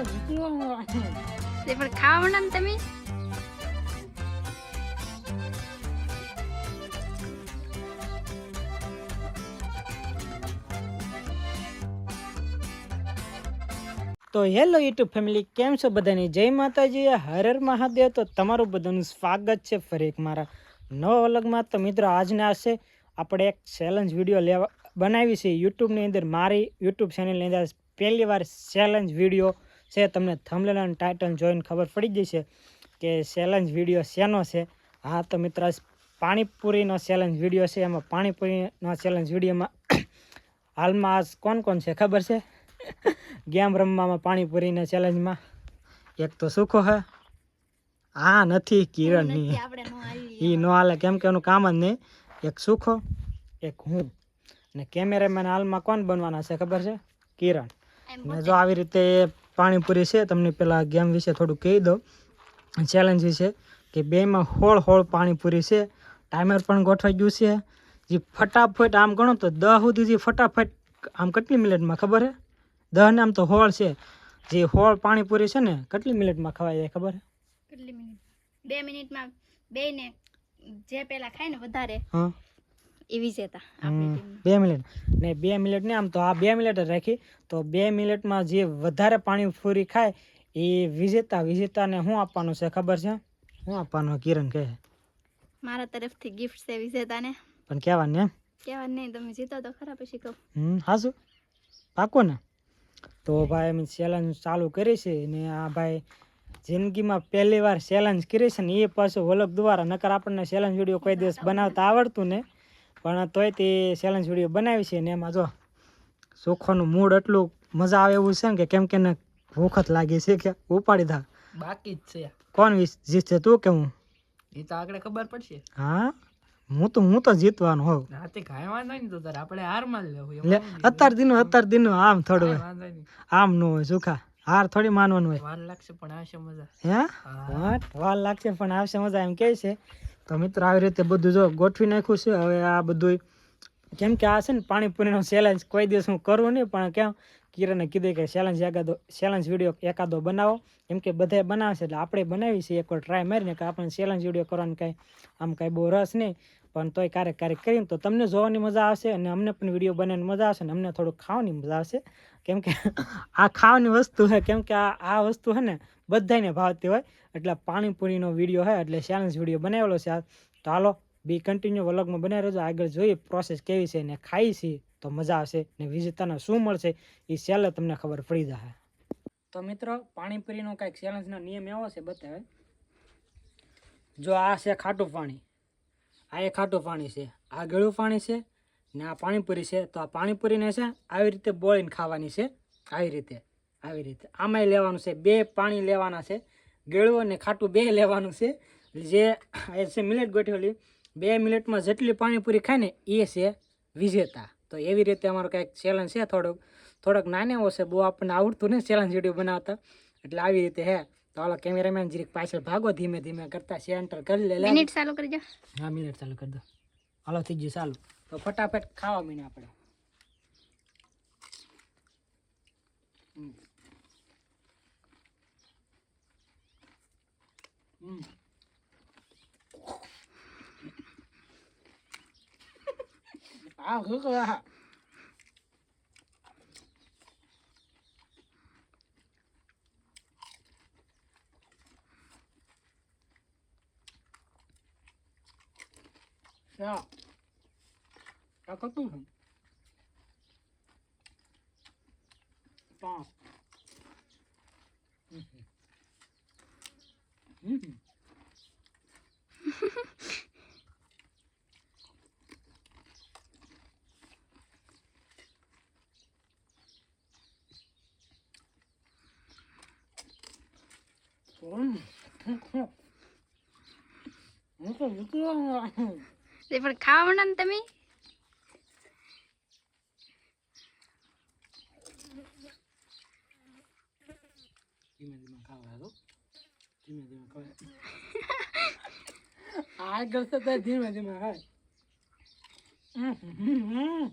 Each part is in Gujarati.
તો પણ ખાવાના ને તમે? તો હેલો યુટ્યુબ ફેમિલી, કેમ છો બધાની? જય માતાજી, હર હર મહાદેવ. તો તમારું બધાનું સ્વાગત છે ફરી એક મારા નવા અલગમાં તો મિત્રો, આજના છે આપણે એક ચેલેન્જ વીડિયો લેવા બનાવી છે યુટ્યુબની અંદર. મારી યુટ્યુબ ચેનલની અંદર પહેલી વાર ચેલેન્જ વીડિયો છે તમને થમલેલ અને ટાઇટલ જોઈને ખબર પડી જશે કે ચેલેન્જ વીડિયો શેનો છે? હા તો મિત્ર પાણીપુરીનો ચેલેન્જ વીડિયો છે. એમાં પાણીપુરીનો ચેલેન્જ વિડીયોમાં હાલમાં આજ કોણ કોણ છે ખબર છે? ગેમ રમવામાં પાણીપુરીના ચેલેન્જમાં એક તો સુખો હે. આ નથી કિરણ એ નો હાલે કેમ કે એનું કામ જ નહીં. એક સુખો એક હું. ને કેમેરામેન હાલમાં કોણ બનવાના છે ખબર છે? કિરણ. ને જો આવી રીતે પાણીપુરી છે તમને પેલા ગેમ વિશે થોડું કહી દો ચેલેન્જ વિશે કે બેમાં હોળ હોળ પાણીપુરી છે ટાઈમર પણ ગોઠવાઈ ગયું છે. જે ફટાફટ આમ ગણો તો દહ સુધી જે ફટાફટ આમ કેટલી મિનિટમાં ખબર હે? દહ ને આમ તો હોળ છે. જે હોળ પાણીપુરી છે ને કેટલી મિનિટમાં ખવાઈ જાય ખબર હે? કેટલી મિનિટ? બે મિનિટમાં બે ને જે પેલા ખાય ને વધારે હા. એ વિજેતા હતા બે મિનિટ ને બે મિનિટ ને આમ તો આ બે મિનિટ જ રાખી. તો બે મિનિટમાં જે વધારે પાણી ફૂરી ખાય એ વિજેતા વિજેતાને શું આપવાનું છે ખબર છે? શું આપવાનું કિરણ કહે. મારા તરફથી ગિફ્ટ છે વિજેતાને. પણ કહેવાનું ને કહેવાનું નહીં તમે જીતો તો ખરા પછી કહું. હમ હાસું પાકો ને? તો ભાઈ અમે ચેલેન્જ ચાલુ કરી છે ને આ ભાઈ જિંદગીમાં પહેલી વાર ચેલેન્જ કરી છે ને એ પાછું વલક દ્વારા. નકર આપણને ચેલેન્જ વીડિયો કોઈ દિવસ બનાવતા આવડતું ને. પણ તોય તે ચેલેન્જ વીડિયો બનાવી છે ને એમાં જો ચોખ્ખાનું મૂડ એટલું મજા આવે એવું છે ને કે કેમ કે ભૂખત ભૂખ જ લાગી છે કે ઉપાડી દા. બાકી જ છે. કોણ જીતશે તું કે હું? એ તો આગળ ખબર પડશે. હા? હું તો હું તો જીતવાનું હોઉં. રાતે તો તારે આપણે હાર માન લેવું અત્યાર દિનો અત્યાર દિનો આમ થોડું હોય. આમ ન હોય સુખા. હાર થોડી માનવાનું હોય. વાર લાગશે પણ આવશે મજા. હે? વાર લાગશે પણ આવશે મજા એમ કે છે. તો મિત્રો, આવી રીતે બધું જો ગોઠવી નાખ્યું છે. હવે આ બધું કેમ કે આ છે ને પાણીપુરીનો ચેલેન્જ કોઈ દિવસ હું કરું નહીં, પણ કેમ? કિરણે કીધું કે ચેલેન્જ એકાદો ચેલેન્જ વીડિયો એકાદો બનાવો. કેમ કે બધાય બનાવશે, એટલે આપણે બનાવી છે. એકવાર ટ્રાય મારીને કે આપણે ચેલેન્જ વીડિયો કરવાનું કાંઈ આમ કાંઈ બહુ રસ નહીં. પણ તોય ક્યારેક ક્યારેક કરીને તો તમને જોવાની મજા આવશે અને અમને પણ વીડિયો બનાવીને મજા આવશે અને અમને થોડુંક ખાવાની મજા આવશે. કેમ કે આ ખાવાની વસ્તુ છે, કેમ કે આ આ વસ્તુ છે ને બધાને ભાવતી હોય. એટલે પાણીપુરીનો વીડિયો હોય એટલે ચેલેન્જ વીડિયો બનાવેલો છે તો હાલો બી કન્ટિન્યુ વ્લોગમાં બનાવી રહેજો. આગળ જોઈએ પ્રોસેસ કેવી છે ને ખાઈ છે તો મજા આવશે ને વિજેતાને શું મળશે એ છેલ્લે તમને ખબર પડી જશે. તો મિત્રો, પાણીપુરીનો કાંઈક ચેલેન્જનો નિયમ એવો છે, બતાવે. જો આ છે ખાટું પાણી. આ એ ખાટું પાણી છે, આ ગળું પાણી છે ને આ પાણીપુરી છે. તો આ પાણીપુરીને છે આવી રીતે બોળીને ખાવાની છે, આવી રીતે આવી રીતે. આમાંય લેવાનું છે, બે પાણી લેવાના છે, ગળું અને ખાટું બે લેવાનું છે. જે છે મિલેટ ગોઠવેલી, બે મિનિટમાં જેટલી પાણીપુરી ખાય ને એ છે વિજેતા. તો એવી રીતે અમારો કંઈક ચેલેન્જ છે થોડોક થોડોક નાનો છે, બહુ આપણને આવડતું ને ચેલેન્જ વીડિયો બનાવતા. એટલે આવી રીતે હે તો હાલો કેમેરામેન જરીક પાછળ ભાગો ધીમે ધીમે કરતા સેન્ટર કરી લે. મિનિટ ચાલુ કરી દો. હા મિનિટ ચાલુ કરી દો. હાલો થઈ ગયું ચાલુ. તો ફટાફટ ખાવા મીને આપણે. આ શું કરે આ? Ja. Ja, kan doen. Paas. Mhm. Mhm. Mm. હું તો વિચારું તે પણ ખાવાના ને તમે પણ ખાવા આગળ તો તો ધીમે ધીમે ખાય હમ, હમ, હમ.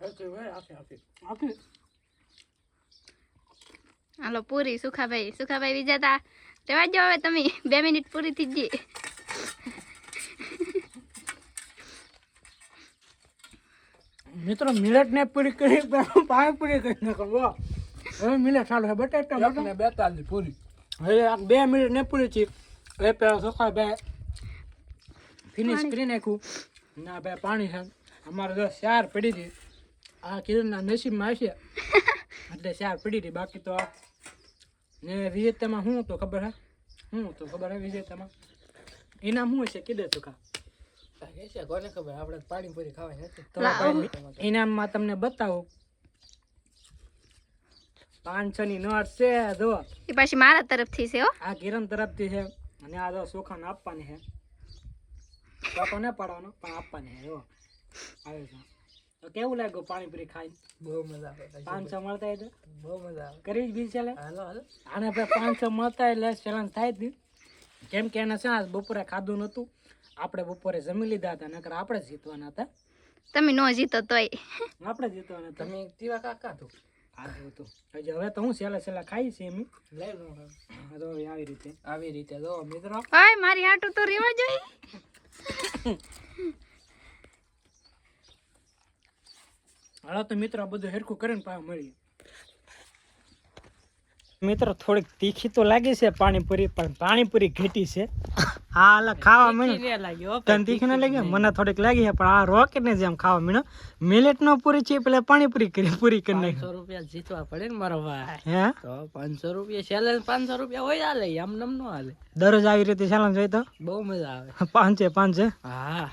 આખી હાલો પૂરી સુખાભાઈ સુખાભાઈ વિજેતા રેવા જો હવે તમે બે મિનિટ પૂરી થઈ ગઈ. મિત્રો મિલેટ ને પૂરી કરી પાણી પૂરી કરી નાખો હવે મિલેટ ચાલુ છે બટાટા ને બેતાલી પૂરી. હવે આ બે મિનિટ ને પૂરી છે. એ પેલા સોખા બે ફિનિશ કરી નાખ્યું. ના બે પાણી છે. અમારે જો ચાર પડી હતી. આ કિરણના નસીબમાં હશે. એટલે ચાર પડી હતી. બાકી તો ને વિજેતામાં શું તો ખબર હે? શું તો ખબર હે વિજેતામાં? ઇનામ શું હશે કીધે તું કા? છે કોને ખબર? આપણે પાણીપુરી ખાવાની હતી. ઇનામમાં તમને બતાવું. પાંચસો ની નોટ છે જો. એ પાછી મારા તરફથી છે હો. આ કિરણ તરફથી છે. અને આ જો આપવાની છે. ચોખો ન પાડવાનો પણ આપવાની છે જો. આવે છે. તો કેવું લાગ્યું પાણીપુરી ખાઈને? બહુ મજા આવે પાંચસો મળતા એટલે બહુ મજા આવે. કરી જ બી ચાલે હાલો હાલો. આને ભાઈ પાંચસો મળતા એટલે ચલણ થાય જ કેમ કે એને છે ને બપોરે ખાધું નહોતું. આપણે બપોરે જમી લીધા હતા નકર આપણે જીતવાના હતા. તમે નો જીતો તોય. આપણે જીતવાના તમે તીવા કાકા તું? હવે તો હું છેલ્લા છેલ્લા ખાઈ છે એમ. લઈ લો તો આવી રીતે. આવી રીતે જો મિત્રો. ઓય મારી હાટું તો રેવા જોઈએ હાલો તો મિત્રો, આ બધું હેરખું કરીને પાછું મળીએ. મિત્રો, થોડીક તીખી તો લાગી છે પાણીપુરી, પણ પાણીપુરી ઘેટી છે. હા હાલે ખાવા મળ્યું ને તને તીખી ના લાગ્યો મને થોડીક લાગી છે પણ આ રોકેટ ને જેમ ખાવા મળ્યો મિલેટ નો પૂરી છે પેલા પાણીપુરી કરી પૂરી કરી નાખી. રૂપિયા જીતવા પડે ને મારો ભાઈ. હે? તો પાંચસો રૂપિયા ચેલેન્જ પાંચસો રૂપિયા હોય હાલે આમ નમ નો હાલે. દરરોજ આવી રીતે ચેલેન્જ હોય તો? બહુ મજા આવે. પાંચે પાંચે? હા.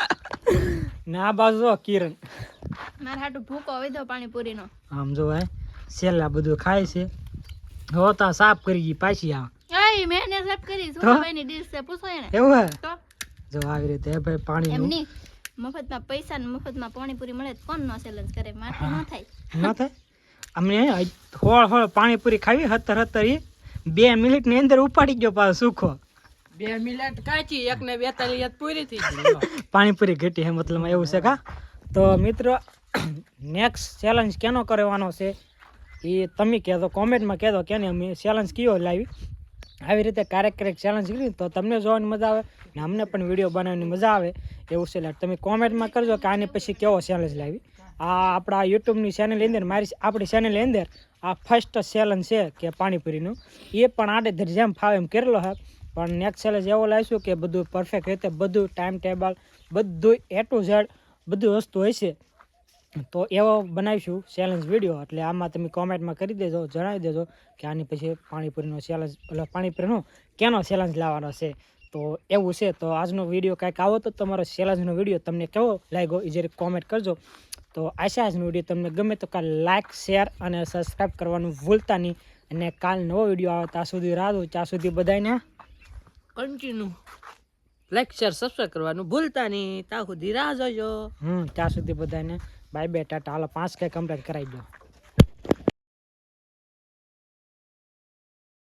ને આ બાજુ જો કિરણ. મારા હાટુ ભૂકો વિધો પાણીપુરીનો. આમ જો ભાઈ છેલ્લા બધું ખાય છે. હો તો સાફ કરી ગઈ પાછી આ ઓય મેં એને સાફ કરી સુખાભાઈની ડીશ છે પૂછો એને. એવું હે? તો? જો આવી રીતે હે ભાઈ પાણી એમ નહીં મફતમાં પૈસા ને મફતમાં પાણીપુરી મળે તો કોણ નો ચેલેન્જ કરે? મારથી ન થાય. ના થાય? અમને હોળ હોળ પાણીપુરી ખાવી હતર હતર બે મિનિટની અંદર ઉપાડી ગયો પાછો સુખો. બે મિનિટ કાચી એક ને બેતાલીસ પૂરી થઈ ગઈ. પાણીપુરી ઘટી હે મતલબ એવું છે કા? તો મિત્રો નેક્સ્ટ ચેલેન્જ કેનો કરવાનો છે? એ તમે કહેતો કોમેન્ટમાં કહેતો કે અમે ચેલેન્જ કયો લાવી? આવી રીતે ક્યારેક ક્યારેક ચેલેન્જ કરી તો તમને જોવાની મજા આવે ને અમને પણ વીડિયો બનાવવાની મજા આવે એવું છે. તમે કોમેન્ટમાં કરજો કે આની પછી કેવો ચેલેન્જ લાવી. આ આપણા યુટ્યુબની ચેનલની અંદર, મારી આપણી ચેનલની અંદર આ ફર્સ્ટ ચેલેન્જ છે કે પાણીપુરીનું. એ પણ આડે જેમ ફાવે એમ કરેલો હોય પણ નેક્સ્ટ ચેલેન્જ એવો લાવીશું કે બધું પરફેક્ટ રીતે બધું ટાઈમ ટેબલ બધું એ ટુ ઝેડ બધી વસ્તુ હોય છે. તો એવો બનાવીશું ચેલેન્જ વીડિયો એટલે આમાં તમે કોમેન્ટમાં કરી દેજો, જણાવી દેજો કે આની પછી પાણીપુરીનો ચેલેન્જ એટલે પાણીપુરીનો કેનો ચેલેન્જ લાવવાનો છે. તો એવું છે, તો આજનો વીડિયો કાંઈક આવો તો તમારો ચેલેન્જનો વીડિયો તમને કેવો લાગ્યો એ જરીક કોમેન્ટ કરજો. તો આશા, આજનો વીડિયો તમને ગમે તો કાલ લાઇક શેર અને સબસ્ક્રાઈબ કરવાનું ભૂલતા નહીં. અને કાલ નવો વીડિયો આવે ત્યાં સુધી રાહ દો ત્યાં સુધી બધાને કન્ટિન્યુ લાઇક શેર સબસ્ક્રાઈબ કરવાનું ભૂલતા નહીં. ત્યાં સુધી રાહ જોજો. હમ, ત્યાં સુધી બધાને બાય ટાટા. હાલો પાંચ કે કમ્પ્લીટ કરાવી દો.